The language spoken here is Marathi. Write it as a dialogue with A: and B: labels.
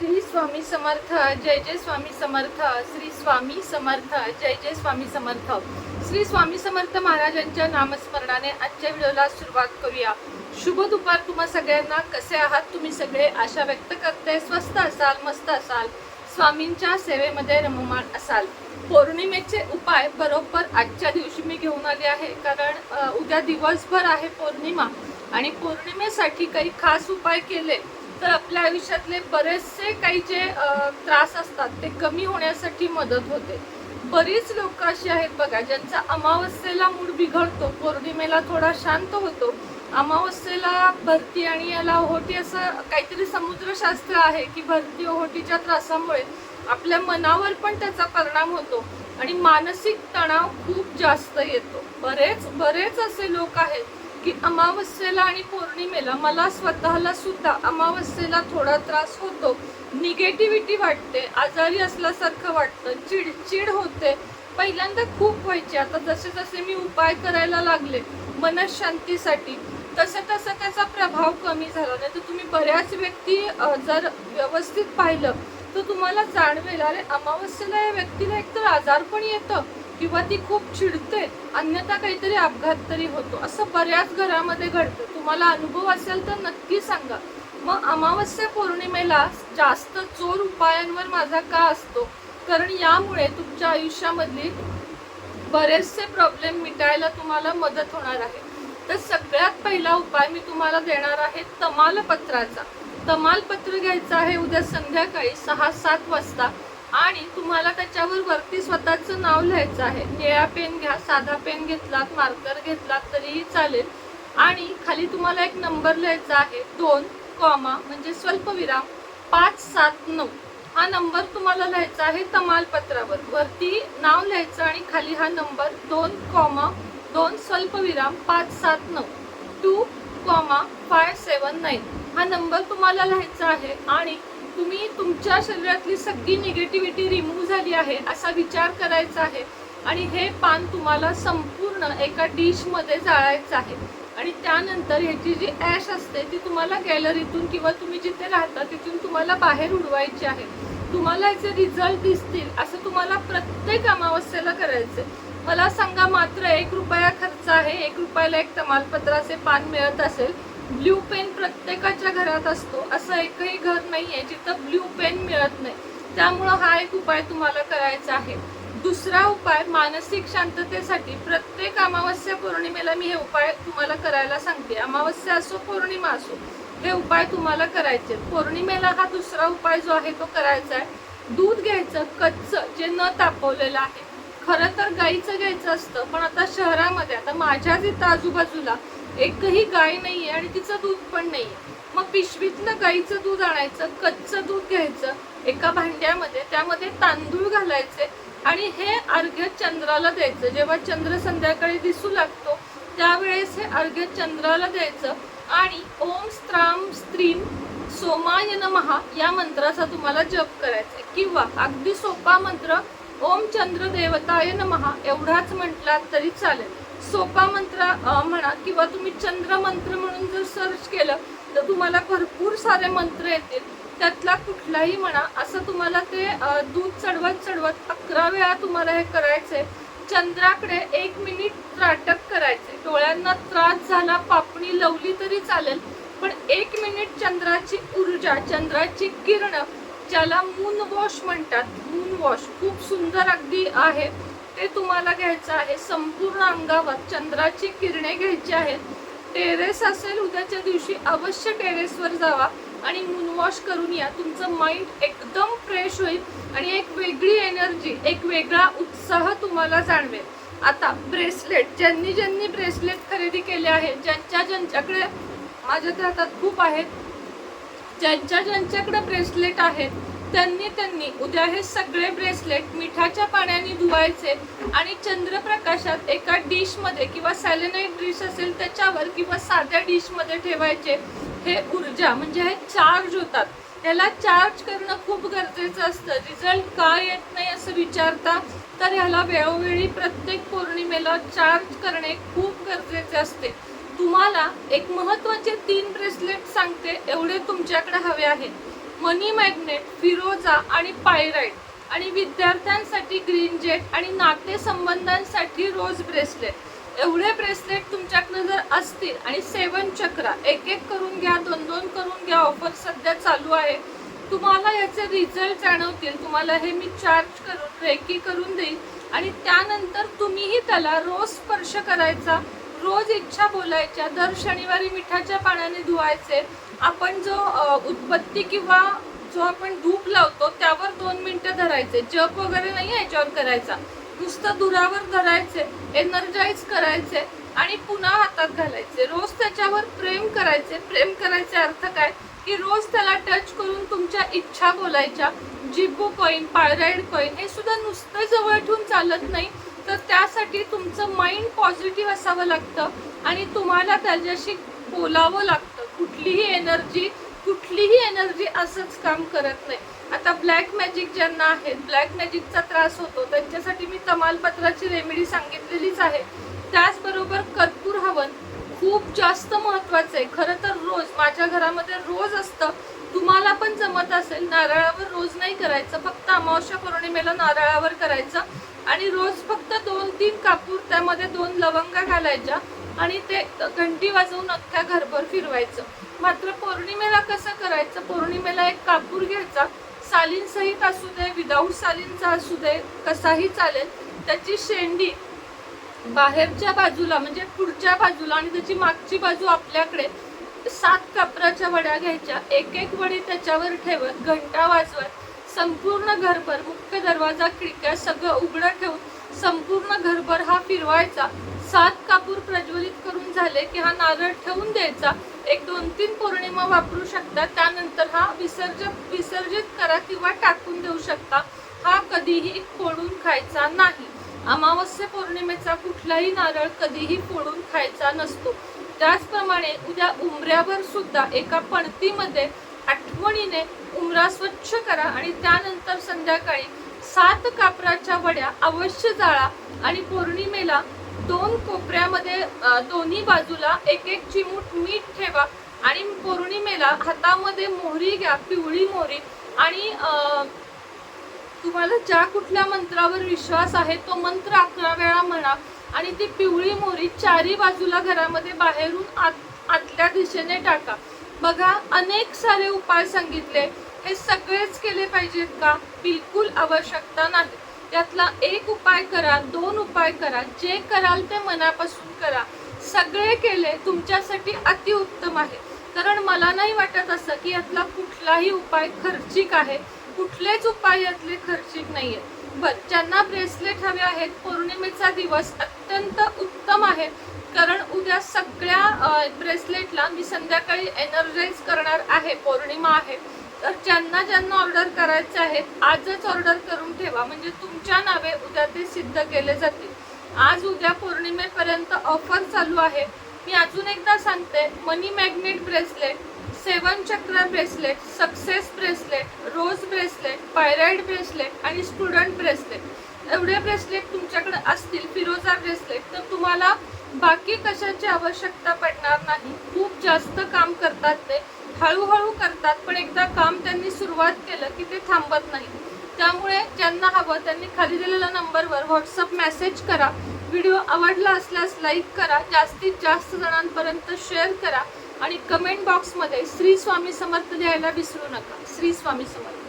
A: श्री स्वामी समर्थ जय जय स्वामी समर्थ श्री स्वामी समर्थ जय जय स्वामी समर्थ. श्री स्वामी समर्थ महाराजांच्या नामस्मरणाने आजच्या व्हिडिओला सुरुवात करूया. शुभ दुपार तुम्हा सगळ्यांना. कसे आहात तुम्ही सगळे? आशा व्यक्त करते. स्वस्त असाल मस्त असाल. स्वामींच्या सेवेमध्ये रममाण असाल. पौर्णिमेचे उपाय बरोबर आजच्या दिवशी मी घेऊन आले आहे. कारण उद्या दिवसभर आहे पौर्णिमा. आणि पौर्णिमेसाठी काही खास उपाय केले. तर आपल्या आयुष्यातले बरेचसे काही जे त्रास असतात ते कमी होण्यासाठी मदत होते. बरीच लोक अशी आहेत बघा ज्यांचा अमावस्येला मूड बिघडतो पौर्णिमेला थोडा शांत होतो. अमावस्येला भरती आणि याला ओहोटी असं काहीतरी समुद्रशास्त्र आहे की भरती ओहोटीच्या त्रासामुळे आपल्या मनावर पण त्याचा परिणाम होतो आणि मानसिक तणाव खूप जास्त येतो. बरेच बरेच असे लोक आहेत की अमावस्येला आणि पौर्णिमेला मला स्वतःला सुद्धा अमावस्येला थोडा त्रास होतो. निगेटिव्हिटी वाटते आजारी असल्यासारखं वाटतं चिडचिड होते. पहिल्यांदा खूप व्हायचे. आता जसे जसे मी उपाय करायला लागले मनशांतीसाठी तसं तसं त्याचा प्रभाव कमी झाला. नाही तर तुम्ही बऱ्याच व्यक्ती जर व्यवस्थित पाहिलं तर तुम्हाला जाणवेल अरे अमावस्येला या व्यक्तीला एकतर आजार पण येतं किंवा ती खूप चिडते अन्यथा काहीतरी अपघात तरी होतो. असं बऱ्याच घरामध्ये घडतं. तुम्हाला अनुभव असेल तर नक्की सांगा. मग अमावस्या पौर्णिमेला जास्त जोर उपायांवर माझा का असतो? कारण यामुळे तुमच्या आयुष्यामधली बरेचसे प्रॉब्लेम मिटायला तुम्हाला मदत होणार आहे. तर सगळ्यात पहिला उपाय मी तुम्हाला देणार आहे तमालपत्राचा. तमालपत्र घ्यायचं आहे उद्या संध्याकाळी सहा सात वाजता. आणि तुम्हाला त्याच्यावर वरती स्वतःचं नाव लिहायचं आहे. निळा पेन घ्या साधा पेन घेतलात मार्कर घेतलात तरीही चालेल. आणि खाली तुम्हाला एक नंबर लिहायचा आहे दोन कॉमा म्हणजे स्वल्पविराम पाच सात नऊ. हा नंबर तुम्हाला लिहायचा आहे तमालपत्रावर. वरती नाव लिहायचं आणि खाली हा नंबर दोन कॉमा दोन स्वल्पविराम पाच सात नऊ. Two comma five seven nine हा नंबर तुम्हाला लिहायचा आहे आणि तुम्ही तुमच्या शरीरातली सगळी निगेटिव्हिटी रिमूव्ह झाली आहे असा विचार करायचा आहे. आणि हे पान तुम्हाला संपूर्ण एका डिशमध्ये जाळायचं आहे. आणि त्यानंतर ह्याची जी ॲश असते ती तुम्हाला गॅलरीतून किंवा तुम्ही जिथे राहता तिथून तुम्हाला बाहेर उडवायची आहे. तुम्हाला याचे रिझल्ट दिसतील असं तुम्हाला प्रत्येक अमावस्येला करायचे मला सांगा मात्र एक रुपया खर्च आहे. एक रुपयाला एक तमालपत्राचे पान मिळत असेल. ब्ल्यू पेन प्रत्येकाच्या घरात असतो. असं एकही घर नाही आहे जिथं ब्ल्यू पेन मिळत नाही. त्यामुळं हा एक उपाय तुम्हाला करायचा आहे. दुसरा उपाय मानसिक शांततेसाठी प्रत्येक अमावस्या पौर्णिमेला मी हे उपाय तुम्हाला करायला सांगते. अमावस्या असो पौर्णिमा असो हे उपाय तुम्हाला करायचे पौर्णिमेला हा दुसरा उपाय जो आहे तो करायचा आहे. दूध घ्यायचं कच्चं जे न तापवलेलं आहे. खरं तर गाईचं घ्यायचं असतं पण आता शहरामध्ये आता माझ्याच इथं आजूबाजूला एकही गाय नाही आहे आणि तिचं दूध पण नाहीये. मग पिशवीतनं गाईचं दूध आणायचं कच्चं दूध घ्यायचं एका भांड्यामध्ये त्यामध्ये तांदूळ घालायचे आणि हे अर्घ्य चंद्राला द्यायचं. जेव्हा चंद्र संध्याकाळी दिसू लागतो त्यावेळेस हे अर्घ्य चंद्राला द्यायचं आणि ओम स्त्राम स्त्रीम सोमाय नमहा या मंत्राचा तुम्हाला जप करायचा. आहे. किंवा अगदी सोपा मंत्र ओम चंद्र देवताय नमहा एवढाच म्हटलात तरी चालेल. सोपा मंत्र म्हणा किंवा तुम्ही चंद्र मंत्र म्हणून जर सर्च केलं तर तुम्हाला भरपूर सारे मंत्र येतील. त्यातला कुठलाही म्हणा असं तुम्हाला ते दूध चढवत चढवत अकरा वेळा तुम्हाला हे करायचंय. चंद्राकडे एक मिनिट त्राटक करायचे डोळ्यांना त्रास झाला पापणी लवली तरी चालेल पण एक मिनिट चंद्राची ऊर्जा चंद्राची किरण ज्याला मून वॉश म्हणतात मून वॉश खूप सुंदर अगदी आहे. ते तुम्हाला घ्यायचं आहे. संपूर्ण अंगावर चंद्राची किरणे घ्यायची आहेत. टेरेस असेल उद्याच्या दिवशी अवश्य टेरेसवर जावा आणि मूनवॉश करून या. तुमचं माइंड एकदम फ्रेश होईल आणि एक वेगळी एनर्जी एक वेगळा उत्साह तुम्हाला जाणवेल. आता ब्रेसलेट ज्यांनी ज्यांनी ब्रेसलेट खरेदी केले आहेत ज्यांच्या ज्यांच्याकडे माझ्या तर हातात खूप आहेत ज्यांच्या ज्यांच्याकडे ब्रेसलेट आहेत त्यांनी त्यांनी उद्या हे सगळे ब्रेसलेट मिठाच्या पाण्याने धुवायचे आणि चंद्रप्रकाशात एका डिशमध्ये किंवा सॅलेनाईट डिश असेल त्याच्यावर किंवा साध्या डिशमध्ये ठेवायचे हे ऊर्जा म्हणजे हे चार्ज होतात. याला चार्ज करणं खूप गरजेचं असतं. रिझल्ट का येत नाही असं विचारता तर ह्याला वेळोवेळी प्रत्येक पौर्णिमेला चार्ज करणे खूप गरजेचे असते. तुम्हाला एक महत्त्वाचे तीन ब्रेसलेट सांगते एवढे तुमच्याकडे हवे आहेत. मनी मॅग्नेट फिरोजा आणि पायराईट आणि विद्यार्थ्यांसाठी ग्रीन जेट आणि नातेसंबंधांसाठी रोज ब्रेसलेट. एवढे ब्रेसलेट तुमच्याकडे जर असतील आणि सेवन चक्रा एक एक करून घ्या दोन दोन करून घ्या ऑफर सध्या चालू आहे तुम्हाला याचे रिझल्ट जाणवतील. तुम्हाला हे मी चार्ज करून रेकी करून देईन. आणि त्यानंतर तुम्हीही त्याला रोज स्पर्श करायचा रोज इच्छा बोलायच्या दर शनिवारी मिठाच्या पाण्याने धुवायचे आपण जो उत्पत्ती किंवा जो आपण धूप लावतो त्यावर दोन मिनिटं धरायचे. जप वगैरे नाही याच्यावर करायचा. नुसतं दुरावर धरायचे एनर्जाईज करायचे आणि पुन्हा हातात घालायचे. रोज त्याच्यावर प्रेम करायचे. प्रेम करायचे अर्थ काय? की रोज त्याला टच करून तुमच्या इच्छा बोलायच्या. जिबू कॉईन पायराईड कॉईन हे सुद्धा नुसतं जवळ ठेवून चालत नाही. तर त्यासाठी तुमचं माइंड पॉझिटिव्ह असावं लागतं आणि तुम्हाला त्याच्याशी बोलावं लागतं. कुठलीही एनर्जी कुठलीही एनर्जी असंच काम करत नाही. आता ब्लॅक मॅजिक ज्यांना आहेत ब्लॅक मॅजिकचा त्रास होतो त्यांच्यासाठी मी तमालपत्राची रेमेडी सांगितलेलीच आहे. त्याचबरोबर कर्पूर हवन खूप जास्त महत्त्वाचं आहे. खरं तर रोज माझ्या घरामध्ये रोज असतं. तुम्हाला पण जमत असेल नारळावर रोज नाही करायचं. फक्त अमावस्या पौर्णिमेला नारळावर करायचं. आणि रोज फक्त दोन तीन कापूर त्यामध्ये दोन लवंगा घालायच्या. आणि ते घंटी वाजवून अख्ख्या घरभर फिरवायचं. मात्र पौर्णिमेला कसं करायचं? पौर्णिमेला एक कापूर घ्यायचा. सालींसहित असू दे विदाऊट सालींचा असू दे कसाही चालेल. त्याची शेंडी बाहेरच्या बाजूला म्हणजे पुढच्या बाजूला आणि त्याची मागची बाजू आपल्याकडे सात कापराच्या वड्या घ्यायच्या. एक एक वडी त्याच्यावर ठेवत घंटा वाजवत संपूर्ण घरभर मुख्य दरवाजा खिडक्या सगळं उघडं ठेवून संपूर्ण घरभर हा फिरवायचा. सात कापूर प्रज्वलित करून झाले की हा नारळ ठेवून द्यायचा. एक दोन तीन पौर्णिमा वापरू शकता. त्यानंतर हा विसर्ज विसर्जित करा किंवा टाकून देऊ शकता. हा कधीही फोडून खायचा नाही. अमावस्या पौर्णिमेचा कुठलाही नारळ कधीही फोडून खायचा नसतो. त्याचप्रमाणे उद्या उमऱ्यावर सुद्धा एका पणतीमध्ये आठवणीने उमरा स्वच्छ करा आणि त्यानंतर संध्याकाळी सात कापराच्या वड्या अवश्य जाळा आणि पौर्णिमेला दोन कोपऱ्यामध्ये दोन्ही बाजूला एक एक चिमूट मीठ ठेवा आणि पौर्णिमेला हातामध्ये मोहरी घ्या पिवळी मोहरी आणि तुम्हाला ज्या कुठल्या मंत्रावर विश्वास आहे तो मंत्र अकरा वेळा म्हणा आणि ती पिवळी मोरी चारी बाजूला घरामध्ये बाहेरून आत आतल्या दिशेने टाका. बघा अनेक सारे उपाय सांगितले. हे सगळेच केले पाहिजेत का? बिलकुल आवश्यकता नाही. त्यातला एक उपाय करा दोन उपाय करा जे कराल ते मनापासून करा. सगळे केले तुमच्यासाठी अतिउत्तम आहे. कारण मला नाही वाटत असं की यातला कुठलाही उपाय खर्चिक आहे. कुठलेच उपाय यातले खर्चिक नाही आहेत बर ज्यांना ब्रेसलेट हवे आहेत पौर्णिमेचा दिवस अत्यंत उत्तम आहे. कारण उद्या सगळ्या ब्रेसलेटला मी संध्याकाळी एनर्जाईज करणार आहे पौर्णिमा आहे. तर ज्यांना ज्यांना ऑर्डर करायचे आहेत आजच ऑर्डर करून ठेवा. म्हणजे तुमच्या नावे उद्या ते सिद्ध केले जातील. आज उद्या पौर्णिमेपर्यंत ऑफर चालू आहे. मी अजून एकदा सांगते मनी magnet bracelet seven chakra bracelet success bracelet rose bracelet pyrite bracelet आणि स्टुडंट ब्रेसलेट एवढे ब्रेसलेट तुमच्याकडे असतील फिरोजा ब्रेसलेट तर तुम्हाला बाकी कशाची आवश्यकता पडणार नाही. खूप जास्त काम करतात ते. हळूहळू करतात पण एकदा काम त्यांनी सुरुवात केलं की ते थांबत नाही. त्यामुळे ज्यांना हवं त्यांनी खाली दिलेल्या नंबरवर व्हॉट्सअप मेसेज करा. व्हिडिओ आवडला असल्यास लाईक करा. जास्तीत जास्त जणांपर्यंत शेअर करा. आणि कमेंट बॉक्समध्ये श्री स्वामी समर्थ लिहायला विसरू नका. श्री स्वामी समर्थ.